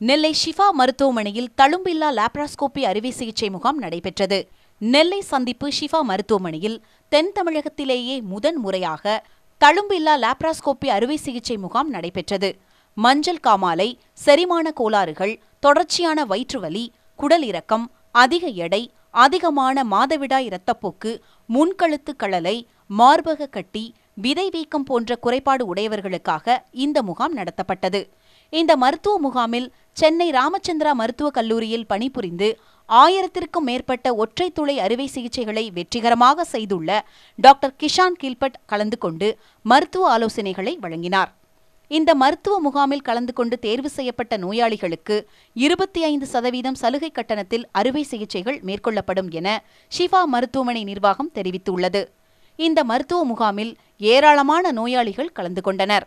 நெல்லை ஷிஃபா மருத்துவமனையில் தழும்பில்லா லாப்ராஸ்கோபி அறுவை சிகிச்சை முகாம் நடைபெற்றது. நெல்லை சந்திப்பு ஷிஃபா மருத்துவமனையில் தென் தமிழகத்திலேயே முதன் முறையாக தழும்பில்லா லாப்ராஸ்கோபி அறுவை சிகிச்சை முகாம் நடைபெற்றது. மஞ்சள் காமாலை செரிமான கோளாறுகள் தொடர்ச்சியான வயிற்றுவலி குடல் இறக்கம் அதிக எடை அதிகமான மாதவிடாய் இரத்தப்போக்கு முன்கழுத்து கழலை மார்பக கட்டி விதை வீக்கம் போன்ற குறைபாடு உடையவர்களுக்காக இந்த முகாம் நடத்தப்பட்டது. இந்த மருத்துவ முகாமில் சென்னை ராமச்சந்திரா மருத்துவக் கல்லூரியில் பணிபுரிந்து ஆயிரத்திற்கும் மேற்பட்ட ஒற்றை துளை அறுவை சிகிச்சைகளை வெற்றிகரமாக செய்துள்ள டாக்டர் கிஷான் கில்பட் கலந்து கொண்டு மருத்துவ ஆலோசனைகளை வழங்கினார். இந்த மருத்துவ முகாமில் கலந்து கொண்டு தேர்வு செய்யப்பட்ட நோயாளிகளுக்கு இருபத்தி ஐந்து சதவீதம் சலுகை கட்டணத்தில் அறுவை சிகிச்சைகள் மேற்கொள்ளப்படும் என ஷிஃபா மருத்துவமனை நிர்வாகம் தெரிவித்துள்ளது. இந்த மருத்துவ முகாமில் ஏராளமான நோயாளிகள் கலந்து கொண்டனர்.